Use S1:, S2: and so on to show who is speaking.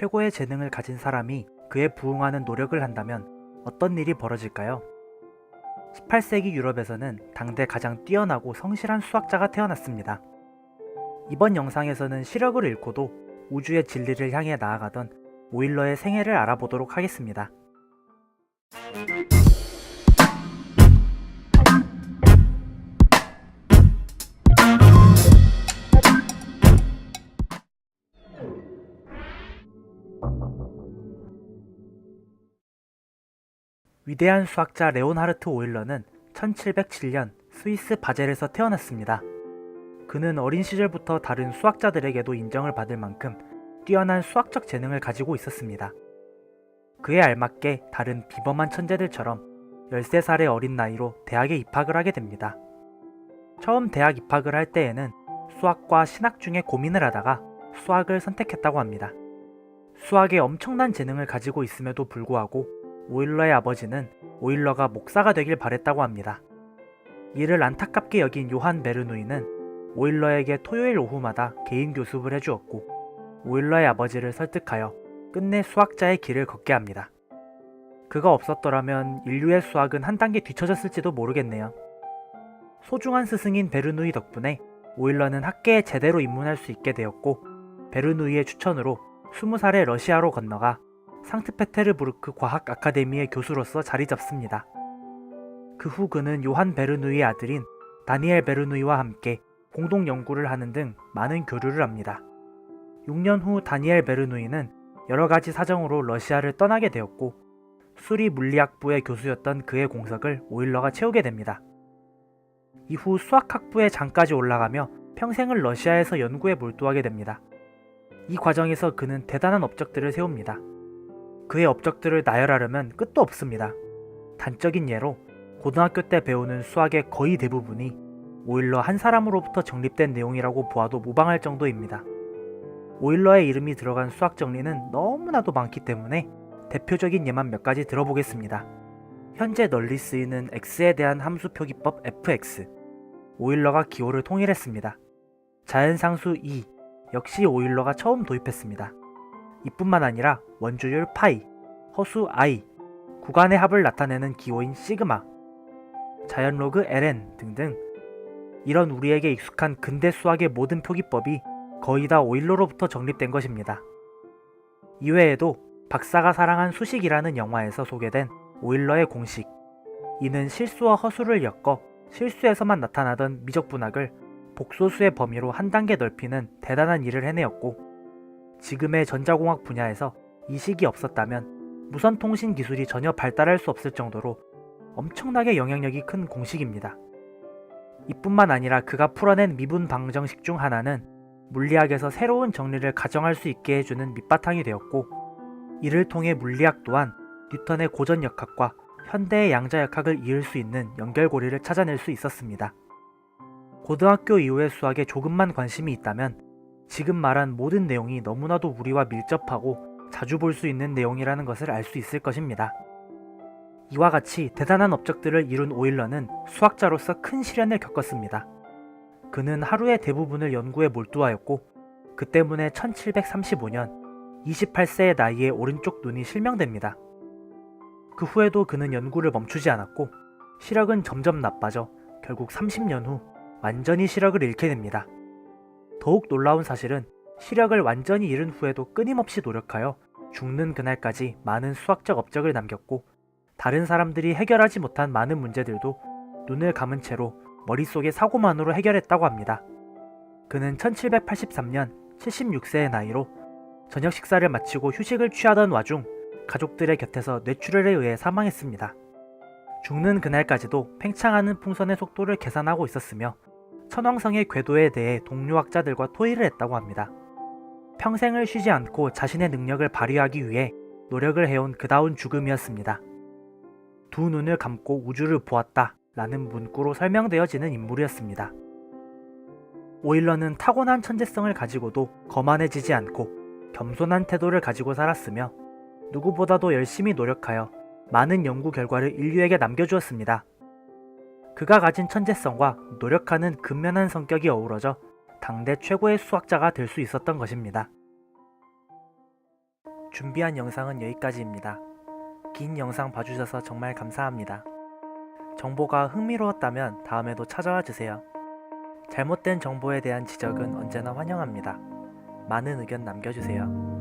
S1: 최고의 재능을 가진 사람이 그에 부응하는 노력을 한다면 어떤 일이 벌어질까요? 18세기 유럽에서는 당대 가장 뛰어나고 성실한 수학자가 태어났습니다. 이번 영상에서는 시력을 잃고도 우주의 진리를 향해 나아가던 오일러의 생애를 알아보도록 하겠습니다. 위대한 수학자 레온하르트 오일러는 1707년 스위스 바젤에서 태어났습니다. 그는 어린 시절부터 다른 수학자들에게도 인정을 받을 만큼 뛰어난 수학적 재능을 가지고 있었습니다. 그에 알맞게 다른 비범한 천재들처럼 13살의 어린 나이로 대학에 입학을 하게 됩니다. 처음 대학 입학을 할 때에는 수학과 신학 중에 고민을 하다가 수학을 선택했다고 합니다. 수학에 엄청난 재능을 가지고 있음에도 불구하고 오일러의 아버지는 오일러가 목사가 되길 바랬다고 합니다. 이를 안타깝게 여긴 요한 베르누이는 오일러에게 토요일 오후마다 개인 교습을 해주었고 오일러의 아버지를 설득하여 끝내 수학자의 길을 걷게 합니다. 그가 없었더라면 인류의 수학은 한 단계 뒤처졌을지도 모르겠네요. 소중한 스승인 베르누이 덕분에 오일러는 학계에 제대로 입문할 수 있게 되었고 베르누이의 추천으로 20살에 러시아로 건너가 상트페테르부르크 과학 아카데미의 교수로서 자리 잡습니다. 그 후 그는 요한 베르누이의 아들인 다니엘 베르누이와 함께 공동 연구를 하는 등 많은 교류를 합니다. 6년 후 다니엘 베르누이는 여러 가지 사정으로 러시아를 떠나게 되었고 수리 물리학부의 교수였던 그의 공석을 오일러가 채우게 됩니다. 이후 수학학부의 장까지 올라가며 평생을 러시아에서 연구에 몰두하게 됩니다. 이 과정에서 그는 대단한 업적들을 세웁니다. 그의 업적들을 나열하려면 끝도 없습니다. 단적인 예로 고등학교 때 배우는 수학의 거의 대부분이 오일러 한 사람으로부터 정립된 내용이라고 보아도 무방할 정도입니다. 오일러의 이름이 들어간 수학 정리는 너무나도 많기 때문에 대표적인 예만 몇 가지 들어보겠습니다. 현재 널리 쓰이는 x에 대한 함수 표기법 fx. 오일러가 기호를 통일했습니다. 자연상수 2 역시 오일러가 처음 도입했습니다. 이뿐만 아니라 원주율 파이, 허수 i, 구간의 합을 나타내는 기호인 시그마, 자연로그 ln 등등 이런 우리에게 익숙한 근대 수학의 모든 표기법이 거의 다 오일러로부터 정립된 것입니다. 이외에도 박사가 사랑한 수식이라는 영화에서 소개된 오일러의 공식 이는 실수와 허수를 엮어 실수에서만 나타나던 미적분학을 복소수의 범위로 한 단계 넓히는 대단한 일을 해내었고 지금의 전자공학 분야에서 이 식이 없었다면 무선 통신 기술이 전혀 발달할 수 없을 정도로 엄청나게 영향력이 큰 공식입니다. 이뿐만 아니라 그가 풀어낸 미분 방정식 중 하나는 물리학에서 새로운 정리를 가정할 수 있게 해주는 밑바탕이 되었고 이를 통해 물리학 또한 뉴턴의 고전 역학과 현대의 양자 역학을 이을 수 있는 연결고리를 찾아낼 수 있었습니다. 고등학교 이후의 수학에 조금만 관심이 있다면 지금 말한 모든 내용이 너무나도 우리와 밀접하고 자주 볼 수 있는 내용이라는 것을 알 수 있을 것입니다. 이와 같이 대단한 업적들을 이룬 오일러는 수학자로서 큰 시련을 겪었습니다. 그는 하루의 대부분을 연구에 몰두하였고 그 때문에 1735년 28세의 나이에 오른쪽 눈이 실명됩니다. 그 후에도 그는 연구를 멈추지 않았고 시력은 점점 나빠져 결국 30년 후 완전히 시력을 잃게 됩니다. 더욱 놀라운 사실은 시력을 완전히 잃은 후에도 끊임없이 노력하여 죽는 그날까지 많은 수학적 업적을 남겼고 다른 사람들이 해결하지 못한 많은 문제들도 눈을 감은 채로 머릿속의 사고만으로 해결했다고 합니다. 그는 1783년 76세의 나이로 저녁 식사를 마치고 휴식을 취하던 와중 가족들의 곁에서 뇌출혈에 의해 사망했습니다. 죽는 그날까지도 팽창하는 풍선의 속도를 계산하고 있었으며 천왕성의 궤도에 대해 동료학자들과 토의를 했다고 합니다. 평생을 쉬지 않고 자신의 능력을 발휘하기 위해 노력을 해온 그다운 죽음이었습니다. 두 눈을 감고 우주를 보았다 라는 문구로 설명되어지는 인물이었습니다. 오일러는 타고난 천재성을 가지고도 거만해지지 않고 겸손한 태도를 가지고 살았으며 누구보다도 열심히 노력하여 많은 연구 결과를 인류에게 남겨주었습니다. 그가 가진 천재성과 노력하는 근면한 성격이 어우러져 당대 최고의 수학자가 될 수 있었던 것입니다. 준비한 영상은 여기까지입니다. 긴 영상 봐주셔서 정말 감사합니다. 정보가 흥미로웠다면 다음에도 찾아와 주세요. 잘못된 정보에 대한 지적은 언제나 환영합니다. 많은 의견 남겨주세요.